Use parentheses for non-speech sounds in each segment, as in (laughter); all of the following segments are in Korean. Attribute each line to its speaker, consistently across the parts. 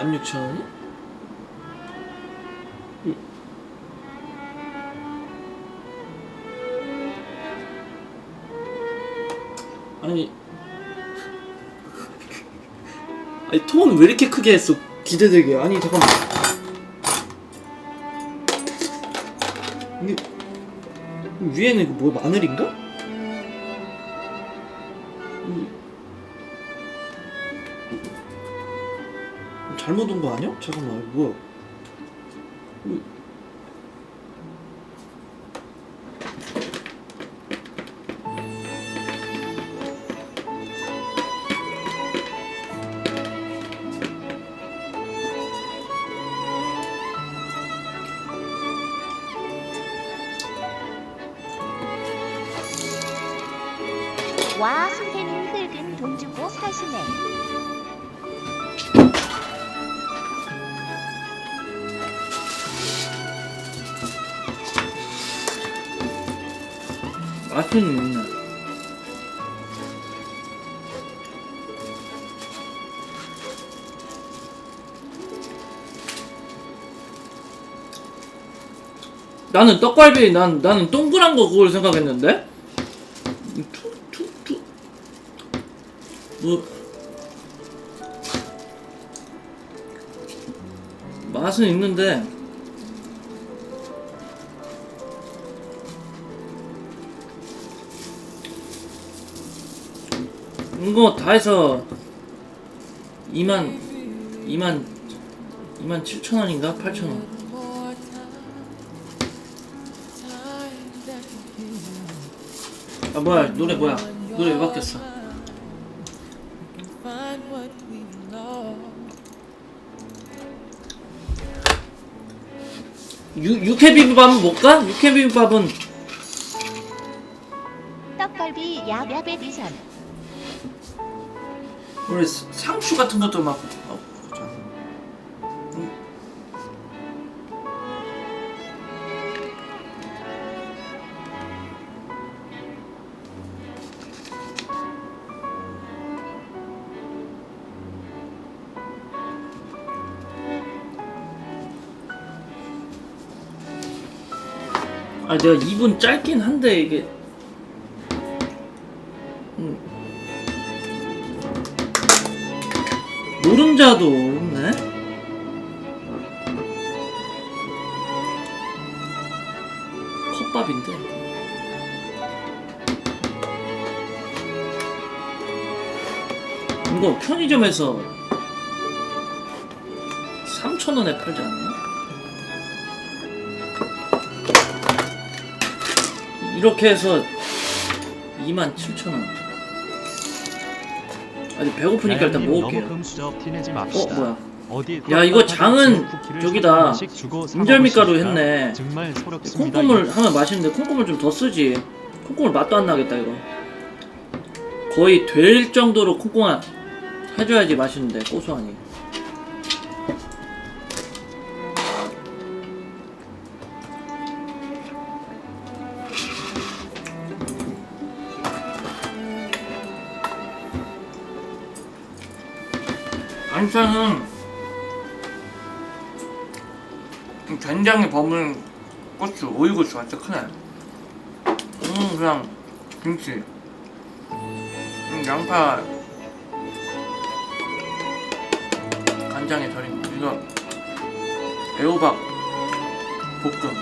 Speaker 1: 16,000원이? 아니. (laughs) 아니 톤 왜 이렇게 크게 했어? 기대되게. 아니 잠깐만. 이게 위에는 이거 뭐 마늘인가? 잘못 온 거 아니야? 잠깐만 이-
Speaker 2: 와 선생님 흙은 돈 주고 사시네.
Speaker 1: 맛은 있네 나는 떡갈비 난 나는 동그란 거 그걸 생각했는데? 뭐. 맛은 있는데 이거 다 해서 2만 2만 2만 7천 원인가 8천 원. 아 뭐야 노래 뭐야 노래 왜 바뀌었어? 유, 육회 비빔밥은 못 가? 육회 비빔밥은
Speaker 2: 떡갈비 야합 에디션.
Speaker 1: 원래 사- 상추 같은 것도 막 어? 음. 아 내가 2분 짧긴 한데 이게 노른자도 없네? 컵밥인데 이거 편의점에서 3,000원에 팔지 않나? 이렇게 해서 27,000원 아니 배고프니까 일단 먹을게요
Speaker 3: 너무 금수저 티내지
Speaker 1: 어
Speaker 3: 맙시다.
Speaker 1: 뭐야
Speaker 3: 어디
Speaker 1: 야, 이거 장은 저기다. 인절미가루 했네.
Speaker 3: 정말.
Speaker 1: 콩고물 하면 맛있는데 콩고물 좀 더 쓰지 콩고물 맛도 안 나겠다 이거 거의 될 정도로 콩고물 해줘야지 맛있는데 고소하니 반찬은 된장에 버무린 고추, 오이고추 완전 크네. 음, 그냥 김치. 음, 양파 간장에 절인 거. 이거 애호박 볶음.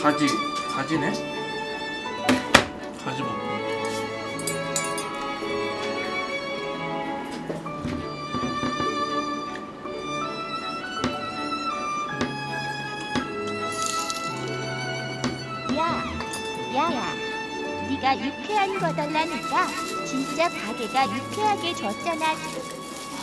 Speaker 1: 가지, 가지네?
Speaker 2: 네가 유쾌한 거 달라니까 진짜 가게가 유쾌하게 줬잖아.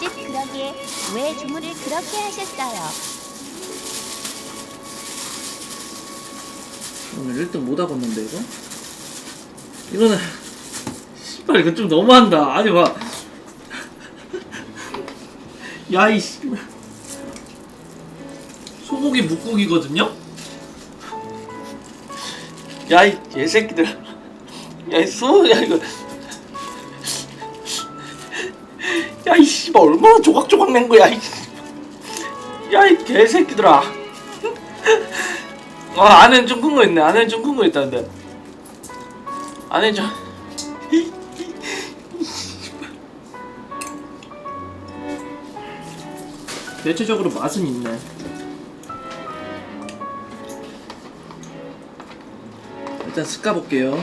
Speaker 2: 집 그러게 왜 주문을 그렇게 하셨어요?
Speaker 1: 오늘 1등 못 하겠는데 이거? 이거는 씨발 이거 좀 너무한다 아니 봐 (laughs) 야이 씨발 소고기 묵국이거든요? 야이 개새끼들 야이 소야 이거. 야 이 씨발 얼마나 조각조각 낸 거야 이
Speaker 3: 야 이 개새끼들아. 어 안엔 좀큰 거 있네. 안엔 좀큰 거 있다는데. 안엔 좀.
Speaker 1: 대체적으로 맛은 있네. 일단 습가 볼게요.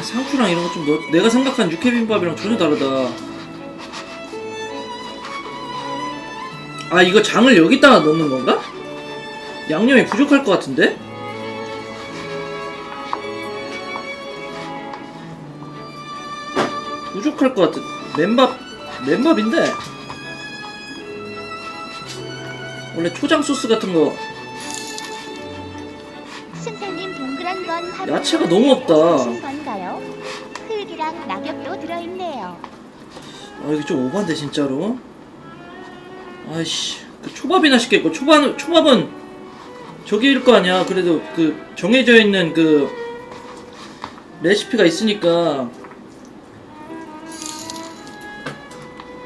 Speaker 1: 아 상추랑 이런 거 좀 넣. 내가 생각한 육회비빔밥이랑 전혀 다르다. 아 이거 장을 여기다가 넣는 건가? 양념이 부족할 것 같은데? 부족할 것 같은 맨밥 맨밥인데 원래 초장 소스 같은 거 야채가 너무 없다. 아 이게 좀 오반데 진짜로? 아이씨 그 초밥이나 시켰고 초밥 초밥은 저기일 거 아니야. 그래도 그 정해져 있는 그 레시피가 있으니까.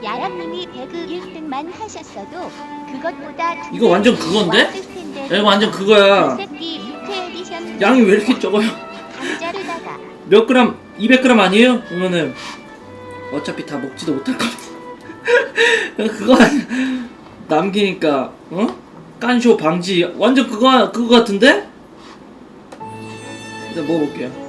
Speaker 2: 야랑님이 배그 1등만 하셨어도 그것보다 두
Speaker 1: 이거 완전 그건데? 야, 이거 완전 그거야. 양이 왜 이렇게 적어요? 몇 그램? 200g 아니에요? 그러면은 어차피 다 먹지도 못할 거 (laughs) 그거. 남기니까 어? 깐쇼 방지. 완전 그거 그거 같은데? 일단 먹어볼게요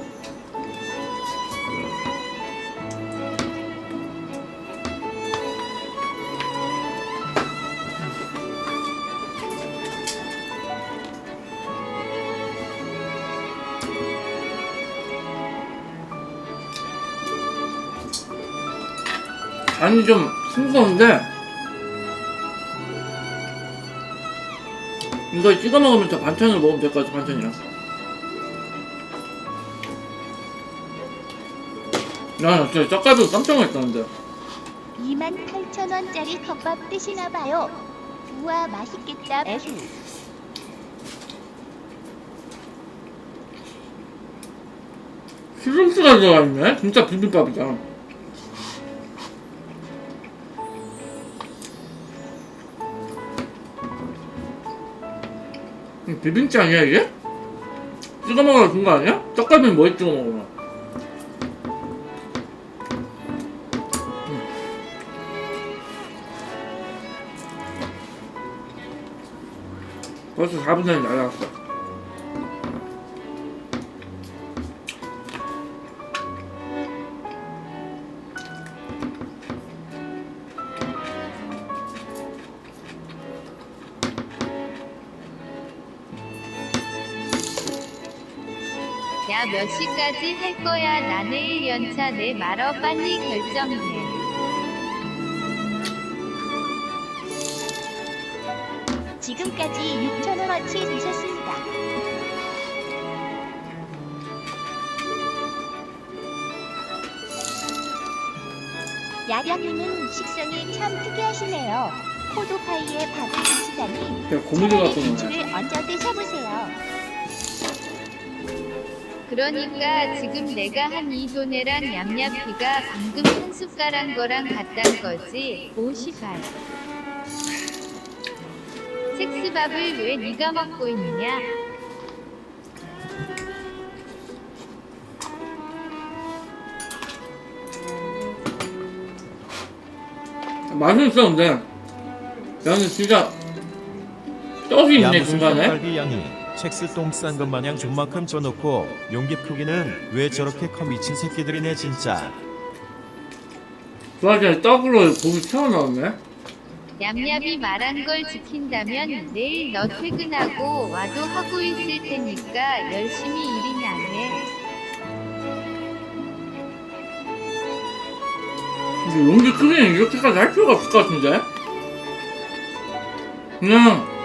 Speaker 1: 간이 좀 싱거운데 이거 찍어 먹으면 저 반찬으로 먹으면 될 것 같아 반찬이랑 야나 진짜 떡갈비 깜짝 놀랐다는데
Speaker 2: 28,000원짜리 컵밥 드시나봐요. 우와 맛있겠다. 에휴.
Speaker 1: 시금치가 들어가 있네 진짜 비빔밥이다 비빔치 아니야 이게? 찍어 먹으러 준거 아니야? 떡갈비는 뭐에 찍어 먹으면 벌써 4분의 1 날라갔어
Speaker 4: 몇 시까지 할 거야 나 내일 연차 내 말어 빨리 결정해
Speaker 2: 지금까지 6,000원어치 드셨습니다. 야량님은 식성이 참 특이하시네요. 코도파이에 밥을 드시다니
Speaker 1: 고민을
Speaker 2: 차라리
Speaker 1: 거야
Speaker 2: 김치를 얹어 드셔보세요.
Speaker 4: 그러니까 지금 내가 한 이 도네랑 얌얌피가 방금 한 숟가락 거랑 같단 거지. 오시발 섹스밥을 왜 네가 먹고 있냐?
Speaker 1: 맛은 있어 근데 나는 진짜 떡이 있네 중간에.
Speaker 5: 양이 첵스 똥 싼 것 마냥 존만큼 줘놓고 용기 크기는 왜 저렇게 커 미친 새끼들이네 진짜.
Speaker 1: 그 와중에 떡으로 고기 튀어나오네.
Speaker 4: 얌얌이 말한 걸 지킨다면 내일 너 퇴근하고 와도 하고 있을 테니까 열심히 일이나 해.
Speaker 1: 근데 용기 크기는 이렇게까지 할 필요가 없을 것 같은데? 그냥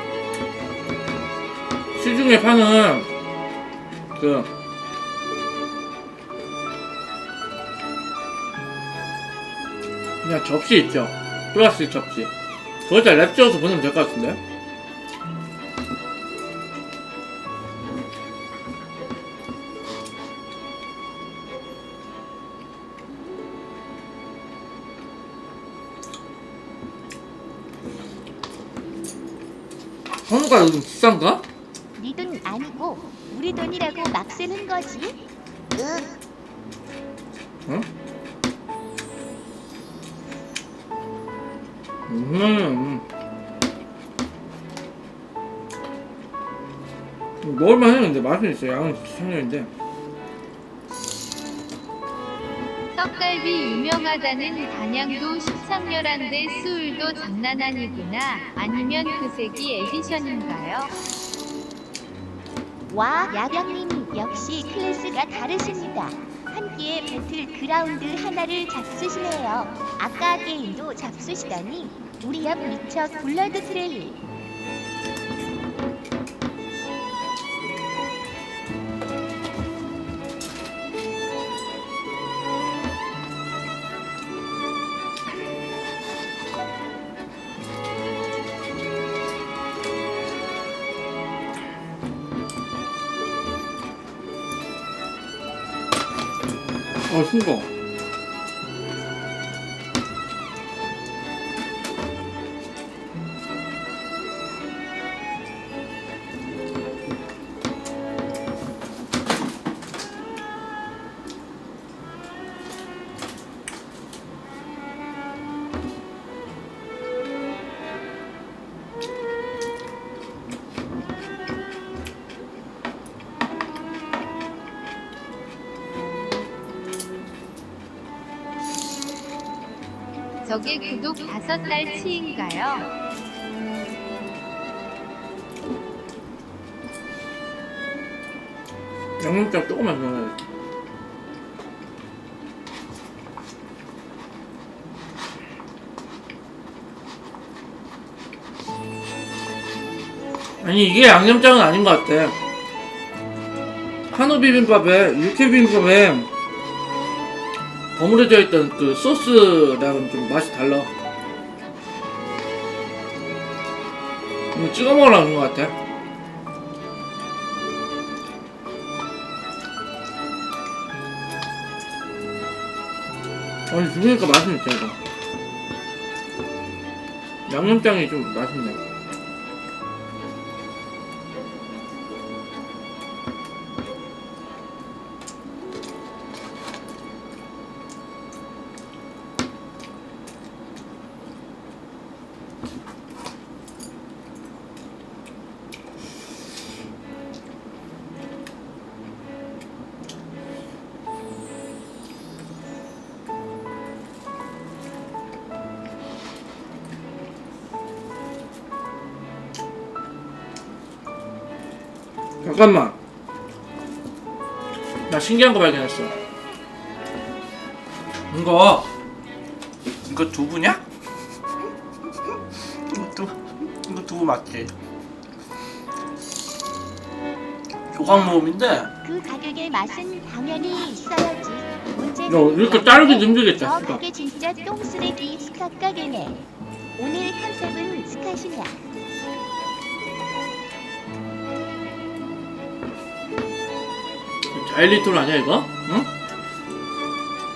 Speaker 1: 시중에 파는 그 그냥 접시 있죠. 플라스틱 접시. 그거에다 랩 찍어서 보내면 될 것 같은데? 한우가 요즘 비싼가?
Speaker 2: 네돈 아니고 우리 돈이라고 막 쓰는 거지. 응.
Speaker 1: 응? 음. 먹을만 해요 근데 맛은 있어 양은 상량인데
Speaker 4: 떡갈비 유명하다는 단양도 13열한데 수울도 장난 아니구나. 아니면 그 색이 에디션인가요?
Speaker 2: 와 야경님 역시 클래스가 다르십니다. 한 끼에 배틀 그라운드 하나를 잡수시네요. 아까 게임도 잡수시다니 우리 옆 미쳐 블러드 트레일.
Speaker 1: 아 싱거
Speaker 4: 저게 구독 다섯 달 치인가요?
Speaker 1: 양념장 조금만 넣어야 돼 아니 이게 양념장은 아닌 것 같아 한우 비빔밥에 육회 비빔밥에 버무려져 있던 그 소스랑은 좀 맛이 달라. 찍어 먹으라는 것 같아. 아니 죽으니까 맛은 있다 이거. 양념장이 좀 맛있네 잠깐만 나 신기한 거 발견했어 이거 이거 두부냐? 이거 두 이거 두부 맞지? 조각 모음인데
Speaker 2: 그 가격의 맛은 당연히 있어야지. 문제는
Speaker 1: 야, 이렇게 자르기 힘들겠다,
Speaker 2: 저
Speaker 1: 진짜.
Speaker 2: 가게 진짜 똥쓰레기 스카 가게네. 오늘 컨셉은 스카시냐?
Speaker 1: 자일리톨 아니야 이거? 응?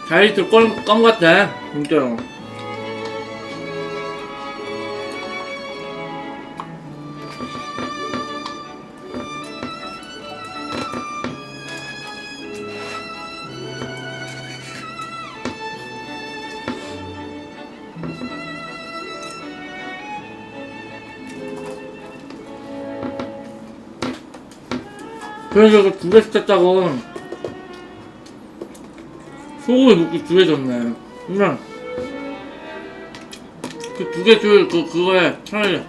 Speaker 1: 자일리톨 껌, 껌 같아 진짜로 그래서 이거 두개 시켰다고. 소고기 넣고 두개 줬네. 그냥 그 두 개 줄 그 그거에 차라리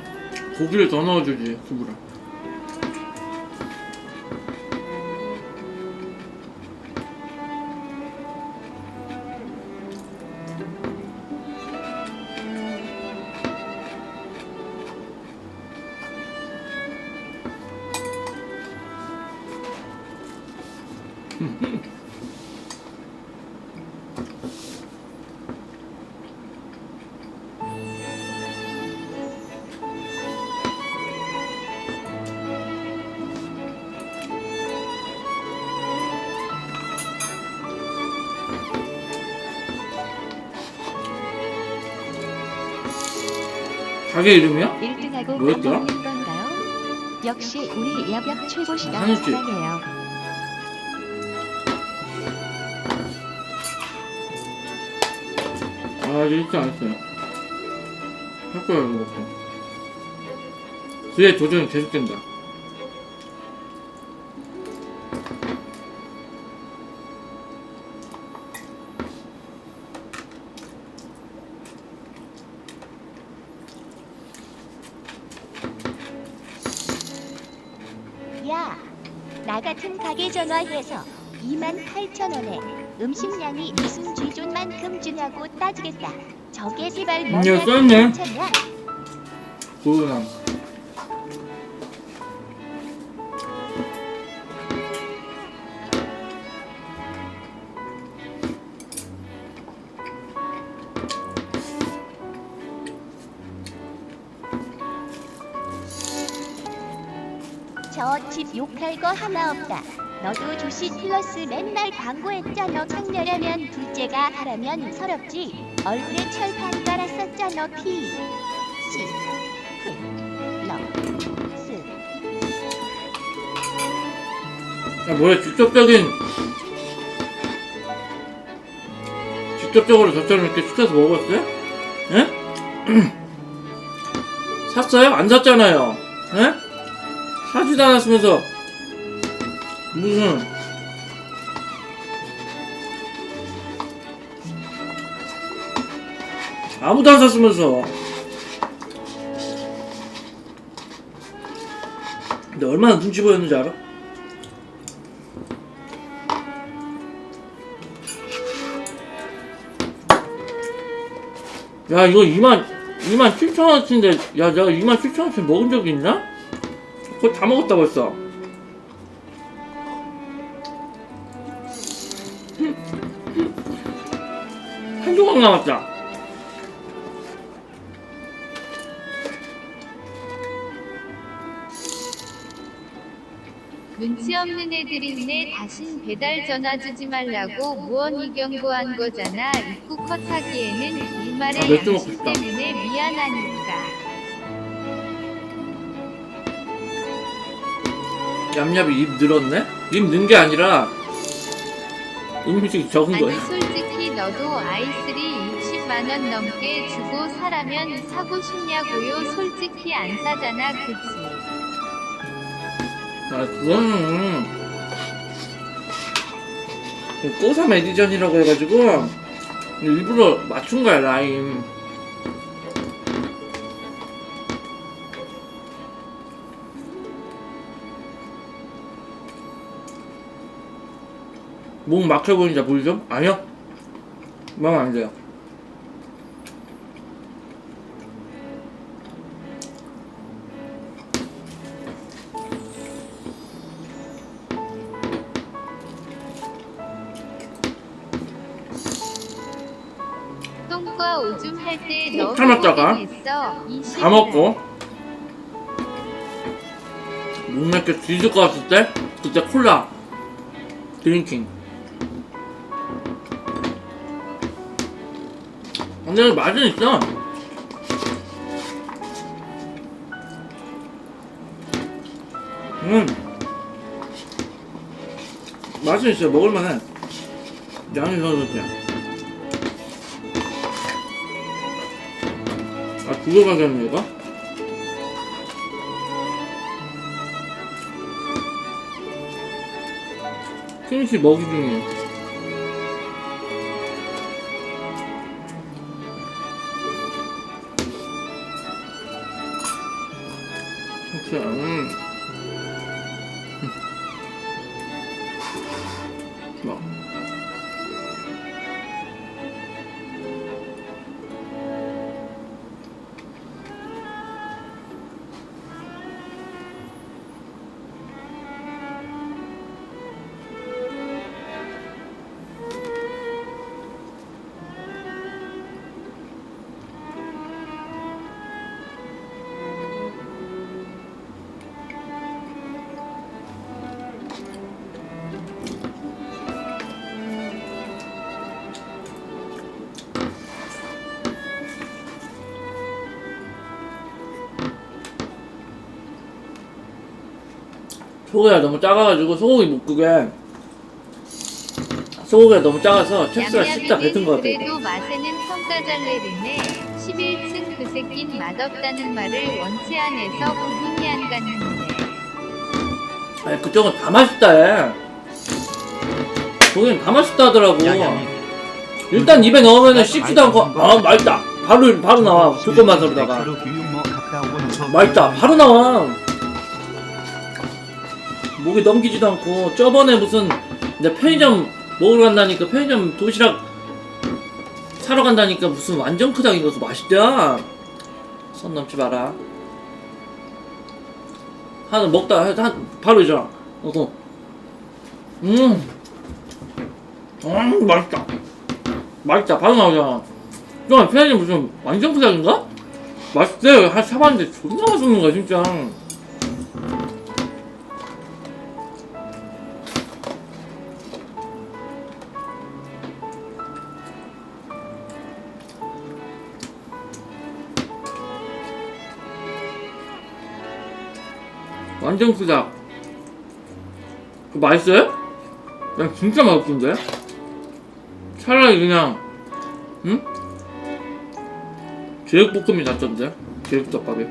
Speaker 1: 고기를 더 넣어주지 두부랑 가게 이름이야?
Speaker 2: 1등하고
Speaker 1: 뭐였더라?
Speaker 2: 건가요? 역시 우리 야벽 최고시다.
Speaker 1: 하늘씨.
Speaker 2: 사랑해요.
Speaker 1: 아, 아직 읽지 않았어요. 할 거야, 이거 먹고. 그의 도전은 계속된다.
Speaker 2: 야, 나 같은 가게 전화해서 28,000원에 음식량이 무슨 쥐존만큼 주냐고 따지겠다. 저게 제발
Speaker 1: 음,
Speaker 2: 뭐냐?
Speaker 1: 썼네.
Speaker 2: 괜찮냐?
Speaker 1: 고은함.
Speaker 2: 저집 욕할 거 하나 없다. 너도 조시 플러스 맨날 광고했잖아. 창렬하면 둘째가 하라면 서럽지. 얼굴에 철판 깔았었잖아. 피. 시. 프. 러. 스.
Speaker 1: 야, 뭐야, 직접적인. 직접적으로 저처럼 이렇게 시켜서 먹었어요? 예? (clears throat) 샀어요? 안 샀잖아요. 예? 사지도 않았으면서. 무슨. 아무도 안 샀으면서. 근데 얼마나 눈치 보였는지 알아? 야 이거 2만 2만 7천 원어치인데 야 내가 2만 7천 원어치 먹은 적이 있나? 그거 다 먹었다 벌써 남았다
Speaker 4: 눈치 없는 애들인데 다신 배달 전화 주지 말라고 무언이 경고한 거잖아. 입구 컷하기에는 일말의
Speaker 1: 아, 맥주 먹고
Speaker 4: 양심
Speaker 1: 싶다.
Speaker 4: 때문에 미안하니까.
Speaker 1: 얌얌이 입 늘었네? 입 는 게 아니라 음식이 적은
Speaker 4: 아니
Speaker 1: 거야
Speaker 4: 솔직히 너도 아이스리 60만 원 넘게 주고 사라면 사고 싶냐고요. 솔직히 안 사잖아, 그치?
Speaker 1: 아 그거는 그 꼬삼 에디션이라고 해가지고 일부러 맞춘 거야 라임 목 막혀 보이자 물 좀? 아니요? 마음 안 돼요.
Speaker 4: 똥과 오줌
Speaker 1: 할때꼭
Speaker 4: 너무
Speaker 1: 참았다가. 다 먹고. 목 맥혀 뒤질 것 같을 때? 그때 콜라. 드링킹 근데 맛은 있어. 음. 맛은 있어. 먹을만해. 양이 적어도 아 그거 가겠네 이거? 피니시 먹이 중이에요 소고기가 너무 작아가지고 소고기 묶게 소고기가 너무 작아서 체스가 씹다 뱉은 것 같아
Speaker 4: 그래도 맛에는 평가 잘 내리네. 11층 그 새낀 맛없다는 말을 원치 않아서 구분이 안 갔는데.
Speaker 1: 아니 그쪽은 다 맛있다 해 거긴 다 맛있다 하더라고 일단 입에 넣으면 씹지도 않고 아 맛있다 바로 바로 나와 조건 맛으로다가 맛있다 바로 나와 목에 넘기지도 않고 저번에 무슨 내 편의점 먹으러 간다니까 편의점 도시락 사러 간다니까 무슨 완전 크다 이거서 맛있다. 손 넘지 마라. 하나 먹다 한, 한 바로 이잖아 어서 음, 음 맛있다. 맛있다. 바로 나오잖아. 저 편의점 무슨 완전 크다인가? 맛있대. 한 사봤는데 존나 맛있는 거야 진짜 완전 크다 그거 맛있어요? 야 진짜 맛없던데? 차라리 그냥 응? 제육볶음이 낫던데? 제육덮밥이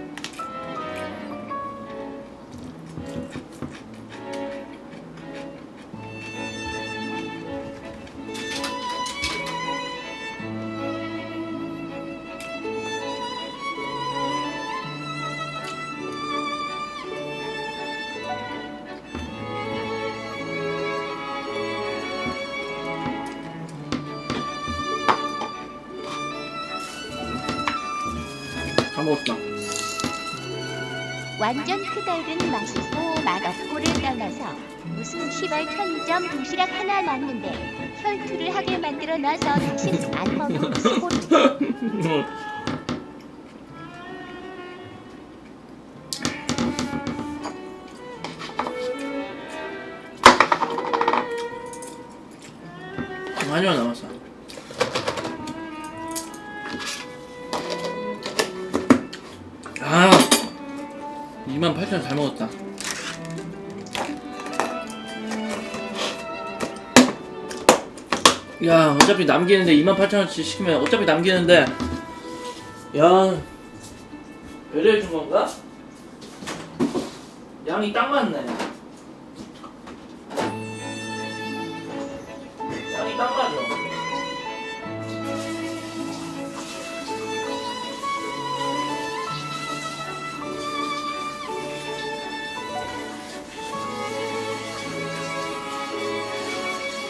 Speaker 1: 먹었다
Speaker 2: 완전 크다는 맛있고 맛없고를 떠나서 무슨 시발 편의점 도시락 하나 났는데 혈투를 하게 만들어 놔서 다신 안 먹는 소리. (laughs)
Speaker 1: 28,000원 잘 먹었다. 야 어차피 남기는데 28,000원치 시키면 어차피 남기는데. 야 배려해준 건가? 양이 딱 맞네